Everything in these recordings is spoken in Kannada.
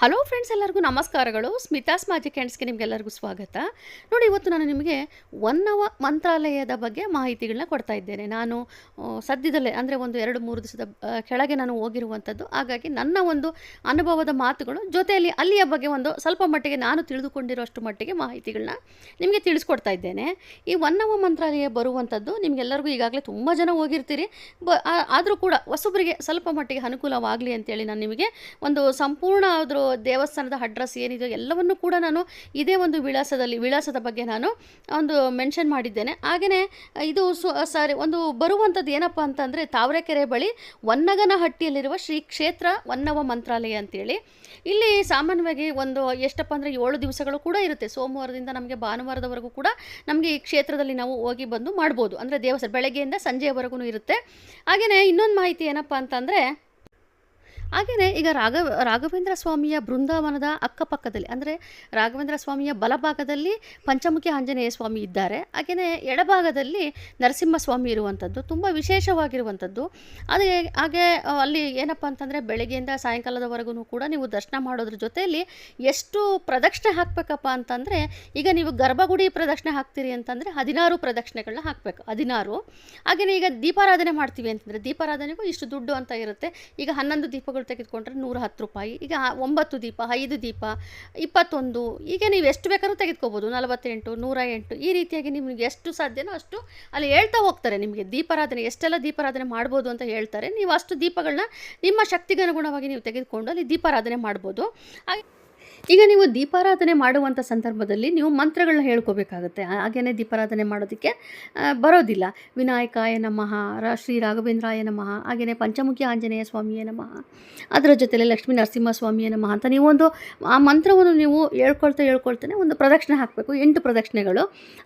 ಹಲೋ ಫ್ರೆಂಡ್ಸ್ ಎಲ್ಲರಿಗೂ ನಮಸ್ಕಾರಗಳು. ಸ್ಮಿತಾಸ್ ಮ್ಯಾಜಿಕ್ ಕ್ಯಾಂಡ್ಸ್ಗೆ ನಿಮಗೆಲ್ಲರಿಗೂ ಸ್ವಾಗತ. ನೋಡಿ, ಇವತ್ತು ನಾನು ನಿಮಗೆ ಒನ್ನವ ಮಂತ್ರಾಲಯದ ಬಗ್ಗೆ ಮಾಹಿತಿಗಳನ್ನ ಕೊಡ್ತಾ ಇದ್ದೇನೆ. ನಾನು ಸದ್ಯದಲ್ಲೇ, ಅಂದರೆ ಒಂದು ಎರಡು ಮೂರು ದಿವಸದ ಕೆಳಗೆ ನಾನು ಹೋಗಿರುವಂಥದ್ದು ಹಾಗಾಗಿ ನನ್ನ ಒಂದು ಅನುಭವದ ಮಾತುಗಳು ಜೊತೆಯಲ್ಲಿ ಅಲ್ಲಿಯ ಬಗ್ಗೆ ಒಂದು ಸ್ವಲ್ಪ ಮಟ್ಟಿಗೆ ನಾನು ತಿಳಿದುಕೊಂಡಿರೋಷ್ಟು ಮಟ್ಟಿಗೆ ಮಾಹಿತಿಗಳನ್ನ ನಿಮಗೆ ತಿಳಿಸ್ಕೊಡ್ತಾ ಇದ್ದೇನೆ. ಈ ಒನ್ನವ ಮಂತ್ರಾಲಯ ಬರುವಂಥದ್ದು ನಿಮಗೆಲ್ಲರಿಗೂ ಈಗಾಗಲೇ ತುಂಬ ಜನ ಹೋಗಿರ್ತೀರಿ. ಬ ಆದರೂ ಕೂಡ ಹೊಸಬರಿಗೆ ಸ್ವಲ್ಪ ಮಟ್ಟಿಗೆ ಅನುಕೂಲವಾಗಲಿ ಅಂತೇಳಿ ನಾನು ನಿಮಗೆ ಒಂದು ಸಂಪೂರ್ಣ ಅದ್ರ ದೇವಸ್ಥಾನದ ಅಡ್ರೆಸ್ ಏನಿದೆಯೋ ಎಲ್ಲವನ್ನು ಕೂಡ ನಾನು ಇದೇ ಒಂದು ವಿಳಾಸದಲ್ಲಿ, ವಿಳಾಸದ ಬಗ್ಗೆ ನಾನು ಒಂದು ಮೆನ್ಷನ್ ಮಾಡಿದ್ದೇನೆ. ಹಾಗೆಯೇ ಇದು ಸು ಸಾರಿ ಒಂದು ಬರುವಂಥದ್ದು ಏನಪ್ಪ ಅಂತಂದರೆ ತಾವರೆಕೆರೆ ಬಳಿ ಹೊನ್ನಗನಹಟ್ಟಿಯಲ್ಲಿರುವ ಶ್ರೀ ಕ್ಷೇತ್ರ ವನ್ನವ ಮಂತ್ರಾಲಯ ಅಂತೇಳಿ. ಇಲ್ಲಿ ಸಾಮಾನ್ಯವಾಗಿ ಒಂದು ಎಷ್ಟಪ್ಪ ಅಂದರೆ ಏಳು ದಿವಸಗಳು ಕೂಡ ಇರುತ್ತೆ. ಸೋಮವಾರದಿಂದ ನಮಗೆ ಭಾನುವಾರದವರೆಗೂ ಕೂಡ ನಮಗೆ ಈ ಕ್ಷೇತ್ರದಲ್ಲಿ ನಾವು ಹೋಗಿ ಬಂದು ಮಾಡ್ಬೋದು. ಅಂದರೆ ದೇವಸ್ಥಾನ ಬೆಳಗ್ಗೆಯಿಂದ ಸಂಜೆಯವರೆಗೂ ಇರುತ್ತೆ. ಹಾಗೆಯೇ ಇನ್ನೊಂದು ಮಾಹಿತಿ ಏನಪ್ಪ ಅಂತಂದರೆ ಹಾಗೆಯೇ ಈಗ ರಾಘವ, ರಾಘವೇಂದ್ರ ಸ್ವಾಮಿಯ ಬೃಂದಾವನದ ಅಕ್ಕಪಕ್ಕದಲ್ಲಿ, ಅಂದರೆ ರಾಘವೇಂದ್ರ ಸ್ವಾಮಿಯ ಬಲಭಾಗದಲ್ಲಿ ಪಂಚಮುಖಿ ಆಂಜನೇಯ ಸ್ವಾಮಿ ಇದ್ದಾರೆ. ಹಾಗೆಯೇ ಎಡಭಾಗದಲ್ಲಿ ನರಸಿಂಹಸ್ವಾಮಿ ಇರುವಂಥದ್ದು ತುಂಬ ವಿಶೇಷವಾಗಿರುವಂಥದ್ದು ಅದೇ ಹಾಗೆ ಅಲ್ಲಿ ಏನಪ್ಪ ಅಂತಂದರೆ ಬೆಳಗ್ಗೆಯಿಂದ ಸಾಯಂಕಾಲದವರೆಗೂ ಕೂಡ ನೀವು ದರ್ಶನ ಮಾಡೋದ್ರ ಜೊತೆಯಲ್ಲಿ ಎಷ್ಟು ಪ್ರದಕ್ಷಿಣೆ ಹಾಕಬೇಕಪ್ಪ ಅಂತಂದರೆ, ಈಗ ನೀವು ಗರ್ಭಗುಡಿ ಪ್ರದಕ್ಷಿಣೆ ಹಾಕ್ತೀರಿ ಅಂತಂದರೆ ಹದಿನಾರು ಪ್ರದಕ್ಷಿಣೆಗಳನ್ನ ಹಾಕಬೇಕು, ಹದಿನಾರು. ಹಾಗೆಯೇ ಈಗ ದೀಪಾರಾಧನೆ ಮಾಡ್ತೀವಿ ಅಂತಂದರೆ ದೀಪಾರಾಧನೆಗೂ ಇಷ್ಟು ದುಡ್ಡು ಅಂತ ಇರುತ್ತೆ. ಈಗ ಹನ್ನೊಂದು ದೀಪಗಳು ತೆಗೆದುಕೊಂಡ್ರೆ ನೂರ ಹತ್ತು ರೂಪಾಯಿ, ಈಗ ಒಂಬತ್ತು ದೀಪ, ಐದು ದೀಪ, ಇಪ್ಪತ್ತೊಂದು, ಈಗ ನೀವು ಎಷ್ಟು ಬೇಕಾದ್ರೂ ತೆಗೆದುಕೋಬೋದು, ನಲವತ್ತೆಂಟು, ನೂರ ಎಂಟು, ಈ ರೀತಿಯಾಗಿ ನಿಮಗೆ ಎಷ್ಟು ಸಾಧ್ಯನೋ ಅಷ್ಟು ಅಲ್ಲಿ ಹೇಳ್ತಾ ಹೋಗ್ತಾರೆ ನಿಮಗೆ, ದೀಪಾರಾಧನೆ, ಎಷ್ಟೆಲ್ಲ ದೀಪಾರಾಧನೆ ಮಾಡ್ಬೋದು ಅಂತ ಹೇಳ್ತಾರೆ, ನೀವು ಅಷ್ಟು ದೀಪಗಳನ್ನ ನಿಮ್ಮ ಶಕ್ತಿಗನುಗುಣವಾಗಿ ನೀವು ತೆಗೆದುಕೊಂಡು ಅಲ್ಲಿ ದೀಪಾರಾಧನೆ ಮಾಡ್ಬೋದು. ಹಾಗೆ ಈಗ ನೀವು ದೀಪಾರಾಧನೆ ಮಾಡುವಂಥ ಸಂದರ್ಭದಲ್ಲಿ ನೀವು ಮಂತ್ರಗಳನ್ನ ಹೇಳ್ಕೋಬೇಕಾಗುತ್ತೆ. ಹಾಗೆಯೇ ದೀಪಾರಾಧನೆ ಮಾಡೋದಕ್ಕೆ ಬರೋದಿಲ್ಲ. ವಿನಾಯಕಾಯ ನಮಃ ಶ್ರೀ ರಾಘವೇಂದ್ರಾಯ ನಮಃ ಹಾಗೆಯೇ ಪಂಚಮುಖಿ ಆಂಜನೇಯ ಸ್ವಾಮಿಯೇ ನಮಃ, ಅದರ ಜೊತೆಲೆ ಲಕ್ಷ್ಮೀ ನರಸಿಂಹ ಸ್ವಾಮಿಯೇ ನಮಃ ಅಂತ ನೀವು ಒಂದು, ಆ ಮಂತ್ರವನ್ನು ನೀವು ಹೇಳ್ಕೊಳ್ತಾ ಹೇಳ್ಕೊಳ್ತಾನೆ ಒಂದು ಪ್ರದಕ್ಷಿಣೆ ಹಾಕಬೇಕು, ಎಂಟು ಪ್ರದಕ್ಷಿಣೆಗಳು.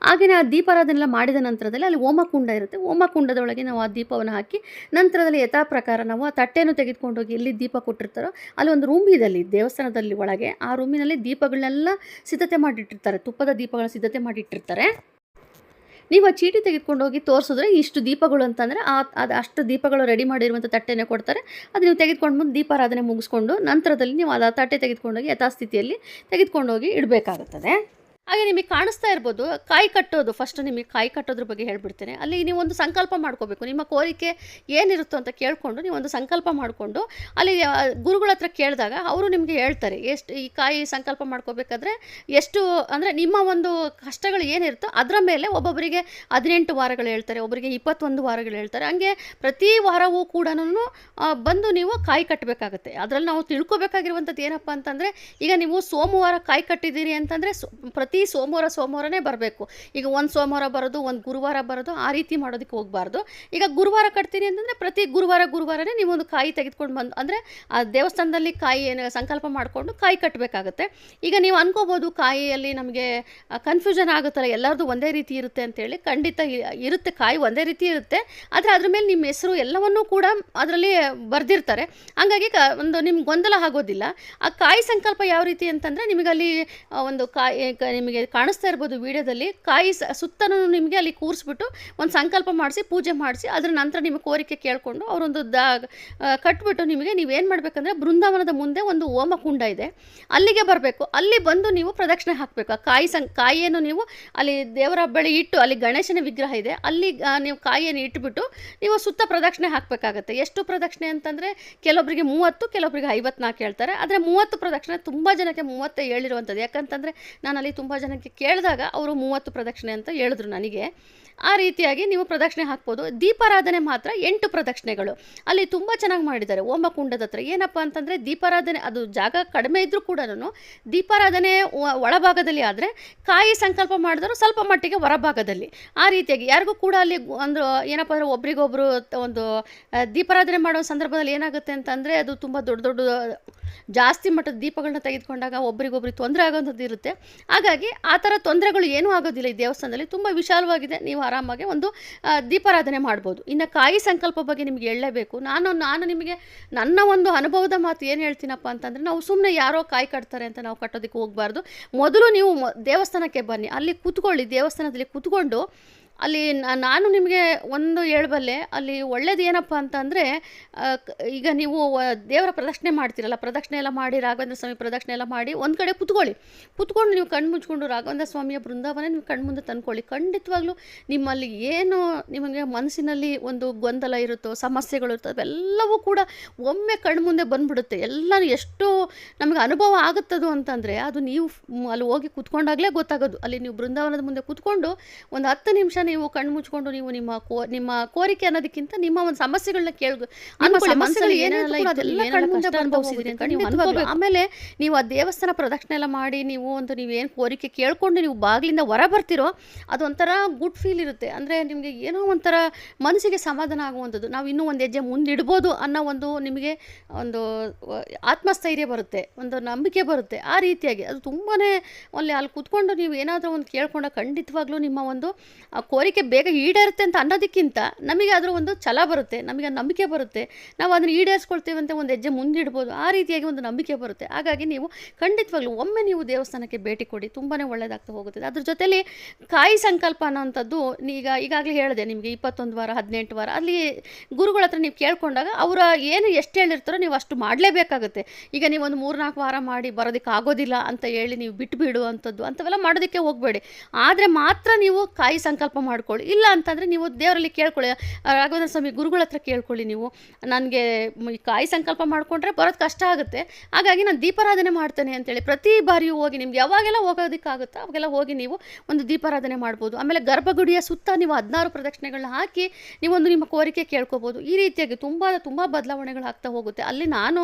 ಹಾಗೆಯೇ ಆ ದೀಪಾರಾಧನೆ ಮಾಡಿದ ನಂತರದಲ್ಲಿ ಅಲ್ಲಿ ಓಮಕುಂಡ ಇರುತ್ತೆ. ಹೋಮಕುಂಡದೊಳಗೆ ನಾವು ಆ ದೀಪವನ್ನು ಹಾಕಿ, ನಂತರದಲ್ಲಿ ಯಥಾ ಪ್ರಕಾರ ನಾವು ಆ ತಟ್ಟೆಯನ್ನು ತೆಗೆದುಕೊಂಡೋಗಿ ಎಲ್ಲಿ ದೀಪ ಕೊಟ್ಟಿರ್ತಾರೋ, ಅಲ್ಲಿ ಒಂದು ರೂಮ್ ಇದೆ ಅಲ್ಲಿ ದೇವಸ್ಥಾನದಲ್ಲಿ ಒಳಗೆ. ಆ ರೂಮಿನಲ್ಲಿ ದೀಪಗಳನ್ನೆಲ್ಲ ಸಿದ್ಧತೆ ಮಾಡಿಟ್ಟಿರ್ತಾರೆ. ತುಪ್ಪದ ದೀಪಗಳನ್ನ ಸಿದ್ಧತೆ ಮಾಡಿಟ್ಟಿರ್ತಾರೆ. ನೀವು ಆ ಚೀಟಿ ತೆಗೆದುಕೊಂಡು ಹೋಗಿ ತೋರಿಸಿದ್ರೆ ಇಷ್ಟು ದೀಪಗಳು ಅಂತಂದರೆ ಆ, ಅದು ಅಷ್ಟು ದೀಪಗಳು ರೆಡಿ ಮಾಡಿರುವಂಥ ತಟ್ಟೆನೇ ಕೊಡ್ತಾರೆ. ಅದು ನೀವು ತೆಗೆದುಕೊಂಡು ಮುಂದೆ ದೀಪಾರಾಧನೆ ಮುಗಿಸ್ಕೊಂಡು ನಂತರದಲ್ಲಿ ನೀವು ಅದು ಆ ತಟ್ಟೆ ತೆಗೆದುಕೊಂಡೋಗಿ ಯಥಾಸ್ಥಿತಿಯಲ್ಲಿ ತೆಗೆದುಕೊಂಡೋಗಿ ಇಡಬೇಕಾಗುತ್ತದೆ. ಹಾಗೆ ನಿಮಗೆ ಕಾಣಿಸ್ತಾ ಇರ್ಬೋದು, ಕಾಯಿ ಕಟ್ಟೋದು. ಫಸ್ಟ್ ನಿಮಗೆ ಕಾಯಿ ಕಟ್ಟೋದ್ರ ಬಗ್ಗೆ ಹೇಳ್ಬಿಡ್ತೇನೆ. ಅಲ್ಲಿ ನೀವು ಒಂದು ಸಂಕಲ್ಪ ಮಾಡ್ಕೋಬೇಕು. ನಿಮ್ಮ ಕೋರಿಕೆ ಏನಿರುತ್ತೋ ಅಂತ ಕೇಳಿಕೊಂಡು ನೀವು ಒಂದು ಸಂಕಲ್ಪ ಮಾಡಿಕೊಂಡು, ಅಲ್ಲಿ ಗುರುಗಳ ಹತ್ರ ಕೇಳಿದಾಗ ಅವರು ನಿಮಗೆ ಹೇಳ್ತಾರೆ, ಎಷ್ಟು, ಈ ಕಾಯಿ ಸಂಕಲ್ಪ ಮಾಡ್ಕೋಬೇಕಾದ್ರೆ ಎಷ್ಟು, ಅಂದರೆ ನಿಮ್ಮ ಒಂದು ಕಷ್ಟಗಳು ಏನಿರುತ್ತೋ ಅದರ ಮೇಲೆ ಒಬ್ಬೊಬ್ಬರಿಗೆ ಹದಿನೆಂಟು ವಾರಗಳು ಹೇಳ್ತಾರೆ, ಒಬ್ಬರಿಗೆ ಇಪ್ಪತ್ತೊಂದು ವಾರಗಳು ಹೇಳ್ತಾರೆ. ಹಂಗೆ ಪ್ರತಿ ವಾರವೂ ಕೂಡ ಬಂದು ನೀವು ಕಾಯಿ ಕಟ್ಟಬೇಕಾಗುತ್ತೆ. ಅದರಲ್ಲಿ ನಾವು ತಿಳ್ಕೊಬೇಕಾಗಿರುವಂಥದ್ದು ಏನಪ್ಪ ಅಂತಂದರೆ, ಈಗ ನೀವು ಸೋಮವಾರ ಕಾಯಿ ಕಟ್ಟಿದ್ದೀರಿ ಅಂತಂದರೆ, ಸೋ ಪ್ರತಿ ಸೋಮವಾರ ಸೋಮವಾರನೇ ಬರಬೇಕು. ಈಗ ಒಂದು ಸೋಮವಾರ ಬರೋದು, ಒಂದು ಗುರುವಾರ ಬರೋದು, ಆ ರೀತಿ ಮಾಡೋದಕ್ಕೆ ಹೋಗಬಾರ್ದು. ಈಗ ಗುರುವಾರ ಕಟ್ತೀನಿ ಅಂತಂದರೆ ಪ್ರತಿ ಗುರುವಾರ ಗುರುವಾರನೇ ನೀವು ಒಂದು ಕಾಯಿ ತೆಗೆದುಕೊಂಡು ಬಂದು, ಅಂದರೆ ಆ ದೇವಸ್ಥಾನದಲ್ಲಿ ಕಾಯಿ ಏನು ಸಂಕಲ್ಪ ಮಾಡಿಕೊಂಡು ಕಾಯಿ ಕಟ್ಟಬೇಕಾಗತ್ತೆ ಈಗ ನೀವು ಅನ್ಕೋಬೋದು ಕಾಯಿಯಲ್ಲಿ ನಮಗೆ ಕನ್ಫ್ಯೂಷನ್ ಆಗುತ್ತಲ್ಲ ಎಲ್ಲರದು ಒಂದೇ ರೀತಿ ಇರುತ್ತೆ ಅಂತೇಳಿ. ಖಂಡಿತ ಇರುತ್ತೆ, ಕಾಯಿ ಒಂದೇ ರೀತಿ ಇರುತ್ತೆ. ಆದರೆ ಅದ್ರ ಮೇಲೆ ನಿಮ್ಮ ಹೆಸರು ಎಲ್ಲವನ್ನೂ ಕೂಡ ಅದರಲ್ಲಿ ಬರೆದಿರ್ತಾರೆ. ಹಂಗಾಗಿ ಕ, ಒಂದು ನಿಮ್ಗೆ ಗೊಂದಲ ಆಗೋದಿಲ್ಲ. ಆ ಕಾಯಿ ಸಂಕಲ್ಪ ಯಾವ ರೀತಿ ಅಂತಂದರೆ ನಿಮಗಲ್ಲಿ ಒಂದು ಕಾಯಿ ನಿಮಗೆ ಕಾಣಿಸ್ತಾ ಇರ್ಬೋದು ವಿಡಿಯೋದಲ್ಲಿ, ಕಾಯಿ ಸುತ್ತನೂ ನಿಮಗೆ ಅಲ್ಲಿ ಕೂರಿಸ್ಬಿಟ್ಟು ಒಂದು ಸಂಕಲ್ಪ ಮಾಡಿಸಿ, ಪೂಜೆ ಮಾಡಿಸಿ, ಅದರ ನಂತರ ನಿಮ್ಮ ಕೋರಿಕೆ ಕೇಳಿಕೊಂಡು ಅವರೊಂದು ದ ಕಟ್ಬಿಟ್ಟು ನಿಮಗೆ ನೀವೇನು ಮಾಡಬೇಕಂದ್ರೆ ಬೃಂದಾವನದ ಮುಂದೆ ಒಂದು ಹೋಮಕುಂಡ ಇದೆ. ಅಲ್ಲಿಗೆ ಬರಬೇಕು. ಅಲ್ಲಿ ಬಂದು ನೀವು ಪ್ರದಕ್ಷಿಣೆ ಹಾಕಬೇಕು. ಆ ಕಾಯಿ ಸಂ, ಕಾಯಿಯನ್ನು ನೀವು ಅಲ್ಲಿ ದೇವರ ಬಳಿ ಇಟ್ಟು, ಅಲ್ಲಿ ಗಣೇಶನ ವಿಗ್ರಹ ಇದೆ. ಅಲ್ಲಿ ನೀವು ಕಾಯಿಯನ್ನು ಇಟ್ಟುಬಿಟ್ಟು ನೀವು ಸುತ್ತ ಪ್ರದಕ್ಷಿಣೆ ಹಾಕಬೇಕಾಗತ್ತೆ. ಎಷ್ಟು ಪ್ರದಕ್ಷಿಣೆ ಅಂತಂದರೆ ಕೆಲವೊಬ್ಬರಿಗೆ ಮೂವತ್ತು ಕೆಲವೊಬ್ಬರಿಗೆ ಐವತ್ನಾಲ್ಕು ಹೇಳ್ತಾರೆ. ಆದರೆ ಮೂವತ್ತು ಪ್ರದಕ್ಷಿಣೆ ತುಂಬ ಜನಕ್ಕೆ ಮೂವತ್ತೇ ಹೇಳಿರುವಂಥದ್ದು ಯಾಕಂತಂದರೆ ನಾನು ಅಲ್ಲಿ ತುಂಬ ಜನಕ್ಕೆ ಕೇಳಿದಾಗ ಅವರು ಮೂವತ್ತು ಪ್ರದಕ್ಷಿಣೆ ಅಂತ ಹೇಳಿದ್ರು ನನಗೆ. ಆ ರೀತಿಯಾಗಿ ನೀವು ಪ್ರದಕ್ಷಿಣೆ ಹಾಕ್ಬೋದು. ದೀಪಾರಾಧನೆ ಮಾತ್ರ ಎಂಟು ಪ್ರದಕ್ಷಿಣೆಗಳು. ಅಲ್ಲಿ ತುಂಬ ಚೆನ್ನಾಗಿ ಮಾಡಿದ್ದಾರೆ. ಹೋಮಕುಂಡದ ಹತ್ರ. ಏನಪ್ಪ ಅಂತಂದರೆ ದೀಪಾರಾಧನೆ, ಅದು ಜಾಗ ಕಡಿಮೆ ಇದ್ದರೂ ಕೂಡ ದೀಪಾರಾಧನೆ ಒ- ಒಳಭಾಗದಲ್ಲಿ ಆದರೆ ಕಾಯಿ ಸಂಕಲ್ಪ ಮಾಡಿದ್ರು ಸ್ವಲ್ಪ ಮಟ್ಟಿಗೆ ಹೊರಭಾಗದಲ್ಲಿ. ಆ ರೀತಿಯಾಗಿ ಯಾರಿಗೂ ಕೂಡ ಅಲ್ಲಿ ಅಂದ್ರೆ ಏನಪ್ಪ ಅಂದರೆ ಒಬ್ರಿಗೊಬ್ಬರು ಒಂದು ದೀಪಾರಾಧನೆ ಮಾಡೋ ಸಂದರ್ಭದಲ್ಲಿ ಏನಾಗುತ್ತೆ ಅಂತಂದರೆ ಅದು ತುಂಬ ದೊಡ್ಡ ದೊಡ್ಡ ಜಾಸ್ತಿ ಮಟ್ಟದ ದೀಪಗಳನ್ನ ತೆಗೆದುಕೊಂಡಾಗ ಒಬ್ರಿಗೊಬ್ರಿಗೆ ತೊಂದರೆ ಆಗೋಂಥದ್ದು ಇರುತ್ತೆ. ಹಾಗಾಗಿ ಆ ಥರ ತೊಂದರೆಗಳು ಏನೂ ಆಗೋದಿಲ್ಲ ಈ ದೇವಸ್ಥಾನದಲ್ಲಿ. ತುಂಬ ವಿಶಾಲವಾಗಿದೆ. ನೀವು ಆರಾಮಾಗಿ ಒಂದು ದೀಪಾರಾಧನೆ ಮಾಡ್ಬೋದು. ಇನ್ನು ಕಾಯಿ ಸಂಕಲ್ಪ ಬಗ್ಗೆ ನಿಮಗೆ ಹೇಳಲೇಬೇಕು. ನಾನು ನಾನು ನಿಮಗೆ ನನ್ನ ಒಂದು ಅನುಭವದ ಮಾತು ಏನು ಹೇಳ್ತೀನಪ್ಪ ಅಂತಂದರೆ, ನಾವು ಸುಮ್ಮನೆ ಯಾರೋ ಕಾಯಿ ಕಟ್ತಾರೆ ಅಂತ ನಾವು ಕಟ್ಟೋದಕ್ಕೆ ಹೋಗಬಾರ್ದು. ಮೊದಲು ನೀವು ದೇವಸ್ಥಾನಕ್ಕೆ ಬನ್ನಿ. ಅಲ್ಲಿ ಕೂತ್ಕೊಳ್ಳಿ. ದೇವಸ್ಥಾನದಲ್ಲಿ ಕೂತ್ಕೊಂಡು ಅಲ್ಲಿ ನಾನು ನಿಮಗೆ ಒಂದು ಹೇಳಬಲ್ಲೆ, ಅಲ್ಲಿ ಒಳ್ಳೇದು ಏನಪ್ಪ ಅಂತಂದರೆ ಈಗ ನೀವು ದೇವರ ಪ್ರದಕ್ಷಿಣೆ ಮಾಡ್ತೀರಲ್ಲ, ಪ್ರದಕ್ಷಿಣೆ ಎಲ್ಲ ಮಾಡಿ ರಾಘವೇಂದ್ರ ಸ್ವಾಮಿ ಪ್ರದಕ್ಷಿಣೆ ಎಲ್ಲ ಮಾಡಿ ಒಂದು ಕಡೆ ಕುತ್ಕೊಳ್ಳಿ. ಕುತ್ಕೊಂಡು ನೀವು ಕಣ್ಣು ಮುಚ್ಕೊಂಡು ರಾಘವೇಂದ್ರ ಸ್ವಾಮಿಯ ಬೃಂದಾವನ ನೀವು ಕಣ್ಣು ಮುಂದೆ ತಂದ್ಕೊಳ್ಳಿ. ಖಂಡಿತವಾಗ್ಲೂ ನಿಮ್ಮಲ್ಲಿ ಏನು ನಿಮಗೆ ಮನಸ್ಸಿನಲ್ಲಿ ಒಂದು ಗೊಂದಲ ಇರುತ್ತೋ, ಸಮಸ್ಯೆಗಳು ಇರುತ್ತೋ, ಅವೆಲ್ಲವೂ ಕೂಡ ಒಮ್ಮೆ ಕಣ್ಣು ಮುಂದೆ ಬಂದ್ಬಿಡುತ್ತೆ. ಎಲ್ಲ ಎಷ್ಟು ನಮಗೆ ಅನುಭವ ಆಗುತ್ತದು ಅಂತಂದರೆ, ಅದು ನೀವು ಅಲ್ಲಿ ಹೋಗಿ ಕುತ್ಕೊಂಡಾಗಲೇ ಗೊತ್ತಾಗೋದು. ಅಲ್ಲಿ ನೀವು ಬೃಂದಾವನದ ಮುಂದೆ ಕುತ್ಕೊಂಡು ಒಂದು ಹತ್ತು ನಿಮಿಷ ನೀವು ಕಣ್ಣು ಮುಚ್ಕೊಂಡು ನೀವು ನಿಮ್ಮ ಕೋ ನಿಮ್ಮ ಕೋರಿಕೆ ಅನ್ನೋದಕ್ಕಿಂತ ನಿಮ್ಮ ಒಂದು ಸಮಸ್ಯೆಗಳನ್ನ ಕೇಳ ಅನ್ಕೊಳ್ಳಿ. ಮನಸ್ಸಲ್ಲಿ ಏನೆಲ್ಲ ಇತ್ತು, ಎಲ್ಲ ಕಣ್ಣು ಮುಂದೆ ಅನುಭವಿಸಿದ್ರಿ ಅಂತ ನೀವು ಆಮೇಲೆ ನೀವು ಆ ದೇವಸ್ಥಾನ ಪ್ರದಕ್ಷಿಣೆ ಎಲ್ಲ ಮಾಡಿ ನೀವು ಒಂದು ನೀವೇನು ಕೋರಿಕೆ ಕೇಳ್ಕೊಂಡು ನೀವು ಬಾಗಿಲಿಂದ ಹೊರ ಬರ್ತಿರೋ ಅದೊಂಥರ ಗುಡ್ ಫೀಲ್ ಇರುತ್ತೆ. ಅಂದರೆ ನಿಮಗೆ ಏನೋ ಒಂಥರ ಮನಸ್ಸಿಗೆ ಸಮಾಧಾನ ಆಗುವಂಥದ್ದು. ನಾವು ಇನ್ನೂ ಒಂದು ಹೆಜ್ಜೆ ಮುಂದಿಡ್ಬೋದು ಅನ್ನೋ ಒಂದು ನಿಮಗೆ ಒಂದು ಆತ್ಮಸ್ಥೈರ್ಯ ಬರುತ್ತೆ. ಒಂದು ನಂಬಿಕೆ ಬರುತ್ತೆ ಆ ರೀತಿಯಾಗಿ. ಅದು ತುಂಬಾ ಅಲ್ಲಿ ಅಲ್ಲಿ ಕುತ್ಕೊಂಡು ನೀವು ಏನಾದರೂ ಒಂದು ಕೇಳ್ಕೊಂಡ ಖಂಡಿತವಾಗ್ಲೂ ನಿಮ್ಮ ಒಂದು ಆ ಕೋರಿಕೆ ಬೇಗ ಈಡೇರುತ್ತೆ ಅಂತ ಅನ್ನೋದಕ್ಕಿಂತ ನಮಗೆ ಅದರ ಒಂದು ಛಲ ಬರುತ್ತೆ, ನಮಗೆ ನಂಬಿಕೆ ಬರುತ್ತೆ. ನಾವು ಅದನ್ನು ಈಡೇರಿಸ್ಕೊಳ್ತೀವಿ ಅಂತ ಒಂದು ಹೆಜ್ಜೆ ಮುಂದಿಡ್ಬೋದು, ಆ ರೀತಿಯಾಗಿ ಒಂದು ನಂಬಿಕೆ ಬರುತ್ತೆ. ಹಾಗಾಗಿ ನೀವು ಖಂಡಿತವಾಗ್ಲೂ ಒಮ್ಮೆ ನೀವು ದೇವಸ್ಥಾನಕ್ಕೆ ಭೇಟಿ ಕೊಡಿ ತುಂಬಾ ಒಳ್ಳೆಯದಾಗ್ತಾ ಹೋಗುತ್ತೆ. ಅದ್ರ ಜೊತೆಲಿ ಕಾಯಿ ಸಂಕಲ್ಪ ಅನ್ನೋಂಥದ್ದು ಈಗ ಈಗಾಗಲೇ ಹೇಳಿದೆ, ನಿಮಗೆ ಇಪ್ಪತ್ತೊಂದು ವಾರ, ಹದಿನೆಂಟು ವಾರ, ಅಲ್ಲಿ ಗುರುಗಳ ಹತ್ರ ನೀವು ಕೇಳ್ಕೊಂಡಾಗ ಅವರ ಏನು ಎಷ್ಟು ಹೇಳಿರ್ತಾರೋ ನೀವು ಅಷ್ಟು ಮಾಡಲೇಬೇಕಾಗುತ್ತೆ. ಈಗ ನೀವು ಒಂದು ಮೂರ್ನಾಲ್ಕು ವಾರ ಮಾಡಿ ಬರೋದಕ್ಕೆ ಆಗೋದಿಲ್ಲ ಅಂತ ಹೇಳಿ ನೀವು ಬಿಟ್ಟು ಬಿಡುವಂಥದ್ದು ಅಂಥವೆಲ್ಲ ಮಾಡೋದಕ್ಕೆ ಹೋಗಬೇಡಿ. ಆದರೆ ಮಾತ್ರ ನೀವು ಕಾಯಿ ಸಂಕಲ್ಪ ಮಾಡ್ಕೊಳ್ಳಿ. ಇಲ್ಲ ಅಂತಂದರೆ ನೀವು ದೇವರಲ್ಲಿ ಕೇಳ್ಕೊಳ್ಳಿ. ರಾಘವೇಂದ್ರ ಸ್ವಾಮಿ ಗುರುಗಳ ಹತ್ರ ಕೇಳ್ಕೊಳ್ಳಿ ನೀವು. ನನಗೆ ಕಾಯಿ ಸಂಕಲ್ಪ ಮಾಡಿಕೊಂಡ್ರೆ ಬರೋದು ಕಷ್ಟ ಆಗುತ್ತೆ. ಹಾಗಾಗಿ ನಾನು ದೀಪಾರಾಧನೆ ಮಾಡ್ತೇನೆ ಅಂತೇಳಿ. ಪ್ರತಿ ಬಾರಿಯೂ ಹೋಗಿ ನಿಮ್ಗೆ ಯಾವಾಗೆಲ್ಲ ಹೋಗೋದಕ್ಕಾಗುತ್ತೋ ಅವಾಗೆಲ್ಲ ಹೋಗಿ ನೀವು ಒಂದು ದೀಪಾರಾಧನೆ ಮಾಡ್ಬೋದು. ಆಮೇಲೆ ಗರ್ಭಗುಡಿಯ ಸುತ್ತ ನೀವು ಹದಿನಾರು ಪ್ರದಕ್ಷಿಣೆಗಳನ್ನ ಹಾಕಿ ನೀವೊಂದು ನಿಮ್ಮ ಕೋರಿಕೆ ಕೇಳ್ಕೊಬೋದು. ಈ ರೀತಿಯಾಗಿ ತುಂಬ ತುಂಬ ಬದಲಾವಣೆಗಳು ಆಗ್ತಾ ಹೋಗುತ್ತೆ. ಅಲ್ಲಿ ನಾನು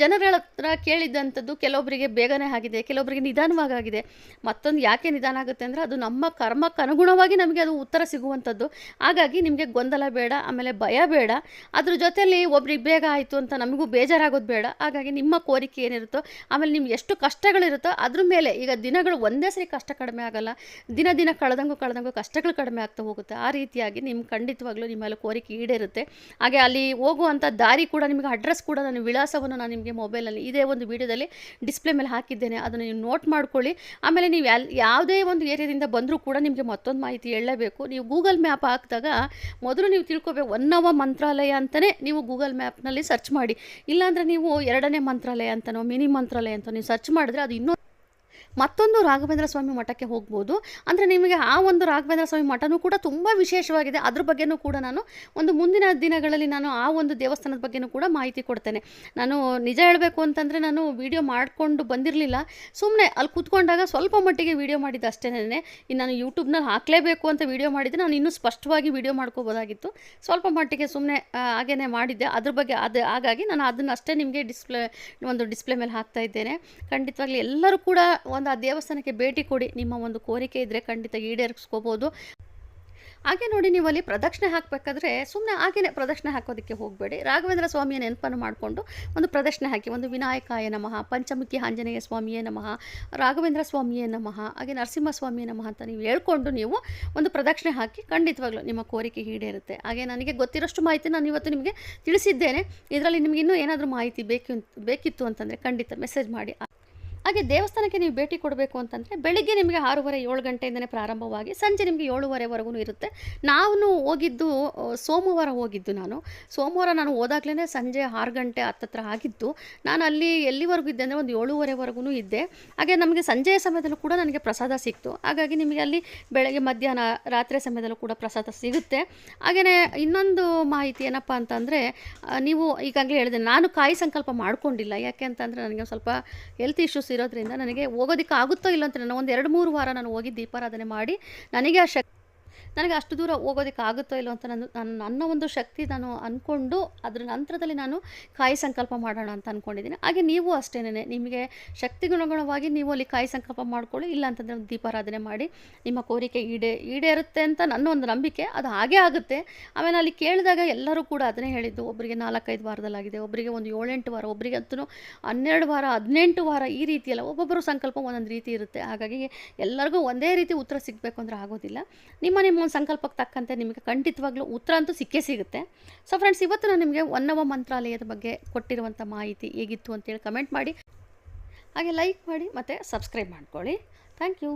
ಜನಗಳ ಹತ್ರ ಕೇಳಿದ್ದಂಥದ್ದು ಕೆಲವೊಬ್ಬರಿಗೆ ಬೇಗನೆ ಆಗಿದೆ ಕೆಲವೊಬ್ಬರಿಗೆ ನಿಧಾನವಾಗಿದೆ ಮತ್ತೊಂದು ಯಾಕೆ ನಿಧಾನ ಆಗುತ್ತೆ ಅಂದರೆ ಅದು ನಮ್ಮ ಕರ್ಮಕ್ಕನುಗುಣವಾಗಿ ನಮಗೆ ಅದು ಉತ್ತರ ಸಿಗುವಂಥದ್ದು. ಹಾಗಾಗಿ ನಿಮಗೆ ಗೊಂದಲ ಬೇಡ, ಆಮೇಲೆ ಭಯ ಬೇಡ. ಅದ್ರ ಜೊತೆಯಲ್ಲಿ ಒಬ್ರಿಗೆ ಬೇಗ ಆಯಿತು ಅಂತ ನಮಗೂ ಬೇಜಾರಾಗೋದು ಬೇಡ. ಹಾಗಾಗಿ ನಿಮ್ಮ ಕೋರಿಕೆ ಏನಿರುತ್ತೋ, ಆಮೇಲೆ ನಿಮ್ಗೆ ಎಷ್ಟು ಕಷ್ಟಗಳಿರುತ್ತೋ ಅದ್ರ ಮೇಲೆ ಈಗ ದಿನಗಳು ಒಂದೇ ಸರಿ ಕಷ್ಟ ಕಡಿಮೆ ಆಗಲ್ಲ. ದಿನ ದಿನ ಕಳೆದಂಗೂ ಕಳೆದಂಗೂ ಕಷ್ಟಗಳು ಕಡಿಮೆ ಆಗ್ತಾ ಹೋಗುತ್ತೆ. ಆ ರೀತಿಯಾಗಿ ನಿಮ್ಮ ಖಂಡಿತವಾಗ್ಲೂ ನಿಮ್ಮಲ್ಲಿ ಕೋರಿಕೆ ಈಡೇರುತ್ತೆ. ಹಾಗೆ ಅಲ್ಲಿ ಹೋಗುವಂಥ ದಾರಿ ಕೂಡ ನಿಮಗೆ ಅಡ್ರೆಸ್ ಕೂಡ ನಾನು ವಿಳಾಸವನ್ನು ನಾನು ನಿಮಗೆ ಮೊಬೈಲಲ್ಲಿ ಇದೇ ಒಂದು ವಿಡಿಯೋದಲ್ಲಿ ಡಿಸ್ಪ್ಲೇ ಮೇಲೆ ಹಾಕಿದ್ದೇನೆ. ಅದನ್ನು ನೀವು ನೋಟ್ ಮಾಡ್ಕೊಳ್ಳಿ. ಆಮೇಲೆ ನೀವು ಯಾವುದೇ ಒಂದು ಏರಿಯಾದಿಂದ ಬಂದರೂ ಕೂಡ ನಿಮಗೆ ಮತ್ತೊಂದು ಮಾಹಿತಿ ಹೇಳಲೇಬೇಕು ನೀವು ಗೂಗಲ್ ಮ್ಯಾಪ್ ಹಾಕಿದಾಗ ಮೊದಲು ನೀವು ತಿಳ್ಕೊಬೇಕು ಒನ್ನವ ಮಂತ್ರಾಲಯ ಅಂತಲೇ ನೀವು ಗೂಗಲ್ ಮ್ಯಾಪ್ನಲ್ಲಿ ಸರ್ಚ್ ಮಾಡಿ. ಇಲ್ಲಾಂದರೆ ನೀವು ಎರಡನೇ ಮಂತ್ರಾಲಯ ಅಂತನೋ, ಮಿನಿ ಮಂತ್ರಾಲಯ ಅಂತ ನೀವು ಸರ್ಚ್ ಮಾಡಿದ್ರೆ ಅದು ಇನ್ನೂ ಮತ್ತೊಂದು ರಾಘವೇಂದ್ರ ಸ್ವಾಮಿ ಮಠಕ್ಕೆ ಹೋಗ್ಬೋದು. ಅಂದರೆ ನಿಮಗೆ ಆ ಒಂದು ರಾಘವೇಂದ್ರ ಸ್ವಾಮಿ ಮಠನೂ ಕೂಡ ತುಂಬ ವಿಶೇಷವಾಗಿದೆ. ಅದ್ರ ಬಗ್ಗೆನೂ ಕೂಡ ನಾನು ಒಂದು ಮುಂದಿನ ದಿನಗಳಲ್ಲಿ ನಾನು ಆ ಒಂದು ದೇವಸ್ಥಾನದ ಬಗ್ಗೆನೂ ಕೂಡ ಮಾಹಿತಿ ಕೊಡ್ತೇನೆ. ನಾನು ನಿಜ ಹೇಳಬೇಕು ಅಂತಂದರೆ ನಾನು ವಿಡಿಯೋ ಮಾಡಿಕೊಂಡು ಬಂದಿರಲಿಲ್ಲ. ಸುಮ್ಮನೆ ಅಲ್ಲಿ ಕೂತ್ಕೊಂಡಾಗ ಸ್ವಲ್ಪ ಮಟ್ಟಿಗೆ ವಿಡಿಯೋ ಮಾಡಿದ್ದು ಅಷ್ಟೇ ಇನ್ನು ನಾನು ಯೂಟ್ಯೂಬ್ನಲ್ಲಿ ಹಾಕಲೇಬೇಕು ಅಂತ ವಿಡಿಯೋ ಮಾಡಿದ್ದೆ ನಾನು ಇನ್ನೂ ಸ್ಪಷ್ಟವಾಗಿ ವಿಡಿಯೋ ಮಾಡ್ಕೋಬೋದಾಗಿತ್ತು. ಸ್ವಲ್ಪ ಮಟ್ಟಿಗೆ ಸುಮ್ಮನೆ ಹಾಗೇ ಮಾಡಿದ್ದೆ. ಅದ್ರ ಬಗ್ಗೆ ಅದು, ಹಾಗಾಗಿ ನಾನು ಅದನ್ನು ಅಷ್ಟೇ ನಿಮಗೆ ಡಿಸ್ಪ್ಲೇ, ಒಂದು ಡಿಸ್ಪ್ಲೇ ಮೇಲೆ ಹಾಕ್ತಾ ಇದ್ದೇನೆ. ಖಂಡಿತವಾಗ್ಲಿ ಎಲ್ಲರೂ ಕೂಡ ಒಂದು ಆ ದೇವಸ್ಥಾನಕ್ಕೆ ಭೇಟಿ ಕೊಡಿ. ನಿಮ್ಮ ಒಂದು ಕೋರಿಕೆ ಇದ್ದರೆ ಖಂಡಿತ ಈಡೇರಿಸ್ಕೋಬೋದು. ಹಾಗೆ ನೋಡಿ ನೀವು ಅಲ್ಲಿ ಪ್ರದಕ್ಷಿಣೆ ಹಾಕಬೇಕಾದ್ರೆ ಸುಮ್ಮನೆ ಹಾಗೇನೆ ಪ್ರದಕ್ಷಿಣೆ ಹಾಕೋದಕ್ಕೆ ಹೋಗಬೇಡಿ. ರಾಘವೇಂದ್ರ ಸ್ವಾಮಿಯ ನೆನಪನ್ನು ಮಾಡಿಕೊಂಡು ಒಂದು ಪ್ರದಕ್ಷಿಣೆ ಹಾಕಿ, ಒಂದು ವಿನಾಯಕಾಯ ನಮಃ, ಪಂಚಮುಖಿ ಆಂಜನೇಯ ಸ್ವಾಮಿಯೇ ನಮಃ, ರಾಘವೇಂದ್ರ ಸ್ವಾಮಿಯೇ ನಮಃ, ಹಾಗೆ ನರಸಿಂಹ ಸ್ವಾಮಿಯೇ ನಮಃ ಅಂತ ನೀವು ಹೇಳ್ಕೊಂಡು ನೀವು ಒಂದು ಪ್ರದಕ್ಷಿಣೆ ಹಾಕಿ ಖಂಡಿತವಾಗ್ಲೂ ನಿಮ್ಮ ಕೋರಿಕೆ ಈಡೇರುತ್ತೆ. ಹಾಗೆ ನನಗೆ ಗೊತ್ತಿರೋಷ್ಟು ಮಾಹಿತಿ ನಾನು ಇವತ್ತು ನಿಮಗೆ ತಿಳಿಸಿದ್ದೇನೆ. ಇದರಲ್ಲಿ ನಿಮಗೆ ಇನ್ನೂ ಏನಾದರೂ ಮಾಹಿತಿ ಬೇಕು, ಬೇಕಿತ್ತು ಅಂತಂದರೆ ಖಂಡಿತ ಮೆಸೇಜ್ ಮಾಡಿ. ಹಾಗೆ ದೇವಸ್ಥಾನಕ್ಕೆ ನೀವು ಭೇಟಿ ಕೊಡಬೇಕು ಅಂತಂದರೆ ಬೆಳಿಗ್ಗೆ ನಿಮಗೆ ಆರೂವರೆ, ಏಳು ಗಂಟೆಯಿಂದನೇ ಪ್ರಾರಂಭವಾಗಿ ಸಂಜೆ ನಿಮಗೆ ಏಳುವರೆವರೆಗೂ ಇರುತ್ತೆ. ನಾನು ಹೋಗಿದ್ದು ಸೋಮವಾರ ಹೋಗಿದ್ದು ನಾನು. ಸೋಮವಾರ ನಾನು ಹೋದಾಗಲೇ ಸಂಜೆ ಆರು ಗಂಟೆ ಹತ್ತತ್ರ ಆಗಿತ್ತು ನಾನು ಅಲ್ಲಿ ಎಲ್ಲಿವರೆಗೂ ಇದ್ದೆ ಅಂದರೆ ಒಂದು ಏಳುವರೆವರೆಗೂ ಇದ್ದೆ. ಹಾಗೆ ನಮಗೆ ಸಂಜೆಯ ಸಮಯದಲ್ಲೂ ಕೂಡ ನನಗೆ ಪ್ರಸಾದ ಸಿಕ್ತು. ಹಾಗಾಗಿ ನಿಮಗೆ ಅಲ್ಲಿ ಬೆಳಗ್ಗೆ, ಮಧ್ಯಾಹ್ನ, ರಾತ್ರಿ ಸಮಯದಲ್ಲೂ ಕೂಡ ಪ್ರಸಾದ ಸಿಗುತ್ತೆ. ಹಾಗೆಯೇ ಇನ್ನೊಂದು ಮಾಹಿತಿ ಏನಪ್ಪ ಅಂತಂದರೆ ನೀವು ಈಗಾಗಲೇ ಹೇಳಿದೆ, ನಾನು ಕಾಯಿ ಸಂಕಲ್ಪ ಮಾಡಿಕೊಂಡಿಲ್ಲ. ಯಾಕೆ ಅಂತಂದರೆ ನನಗೆ ಸ್ವಲ್ಪ ಹೆಲ್ತ್ ಇಶ್ಯೂಸ್ ಇರೋದ್ರಿಂದ ನನಗೆ ಹೋಗೋದಕ್ಕೆ ಆಗುತ್ತೋ ಇಲ್ಲ ಅಂತ ನಾನು ಒಂದು ಎರಡು ಮೂರು ವಾರ ನಾನು ಹೋಗಿ ದೀಪಾರಾಧನೆ ಮಾಡಿ ನನಗೆ ಆ ಶಕ್ತಿ ನನಗೆ ಅಷ್ಟು ದೂರ ಹೋಗೋದಕ್ಕೆ ಆಗುತ್ತೋ ಇಲ್ಲೋ ಅಂತ ನಾನು ನನ್ನ ನನ್ನ ಒಂದು ಶಕ್ತಿ ನಾನು ಅಂದ್ಕೊಂಡು ಅದ್ರ ನಂತರದಲ್ಲಿ ನಾನು ಕಾಯಿ ಸಂಕಲ್ಪ ಮಾಡೋಣ ಅಂತ ಅಂದ್ಕೊಂಡಿದ್ದೀನಿ ಹಾಗೆ ನೀವು ಅಷ್ಟೇನೆ ನಿಮಗೆ ಶಕ್ತಿಗುಣಗುಣವಾಗಿ ನೀವು ಅಲ್ಲಿ ಕಾಯಿ ಸಂಕಲ್ಪ ಮಾಡ್ಕೊಳ್ಳಿ, ಇಲ್ಲ ಅಂತಂದರೆ ಒಂದು ದೀಪಾರಾಧನೆ ಮಾಡಿ, ನಿಮ್ಮ ಕೋರಿಕೆ ಈಡೇ, ಈಡೇರುತ್ತೆ ಅಂತ ನನ್ನ ಒಂದು ನಂಬಿಕೆ, ಅದು ಹಾಗೇ ಆಗುತ್ತೆ. ಆಮೇಲೆ ಅಲ್ಲಿ ಕೇಳಿದಾಗ ಎಲ್ಲರೂ ಕೂಡ ಅದನ್ನೇ ಹೇಳಿದ್ದು ಒಬ್ಬರಿಗೆ ನಾಲ್ಕೈದು ವಾರದಲ್ಲಾಗಿದೆ ಒಬ್ಬರಿಗೆ ಒಂದು ಏಳೆಂಟು ವಾರ ಒಬ್ಬರಿಗೆ ಅಂತೂ ಹನ್ನೆರಡು ವಾರ, ಹದಿನೆಂಟು ವಾರ ಈ ರೀತಿಯಲ್ಲ, ಒಬ್ಬೊಬ್ಬರು ಸಂಕಲ್ಪ ಒಂದೊಂದು ರೀತಿ ಇರುತ್ತೆ. ಹಾಗಾಗಿ ಎಲ್ಲರಿಗೂ ಒಂದೇ ರೀತಿ ಉತ್ತರ ಸಿಗಬೇಕು ಅಂದರೆ ಆಗೋದಿಲ್ಲ. ನಿಮ್ಮ ನಿಮ್ಮ ಒಂದು ಸಂಕಲ್ಪಕ್ಕೆ ತಕ್ಕಂತೆ ನಿಮಗೆ ಖಂಡಿತವಾಗ್ಲೂ ಉತ್ತರ ಅಂತೂ ಸಿಕ್ಕೇ ಸಿಗುತ್ತೆ. ಸೊ ಫ್ರೆಂಡ್ಸ್ ಇವತ್ತು ನಾನು ನಿಮಗೆ ಒನ್ನವ ಮಂತ್ರಾಲಯದ ಬಗ್ಗೆ ಕೊಟ್ಟಿರುವಂಥ ಮಾಹಿತಿ ಹೇಗಿತ್ತು ಅಂತೇಳಿ ಕಮೆಂಟ್ ಮಾಡಿ. ಹಾಗೆ ಲೈಕ್ ಮಾಡಿ ಮತ್ತು ಸಬ್ಸ್ಕ್ರೈಬ್ ಮಾಡ್ಕೊಳ್ಳಿ. Thank you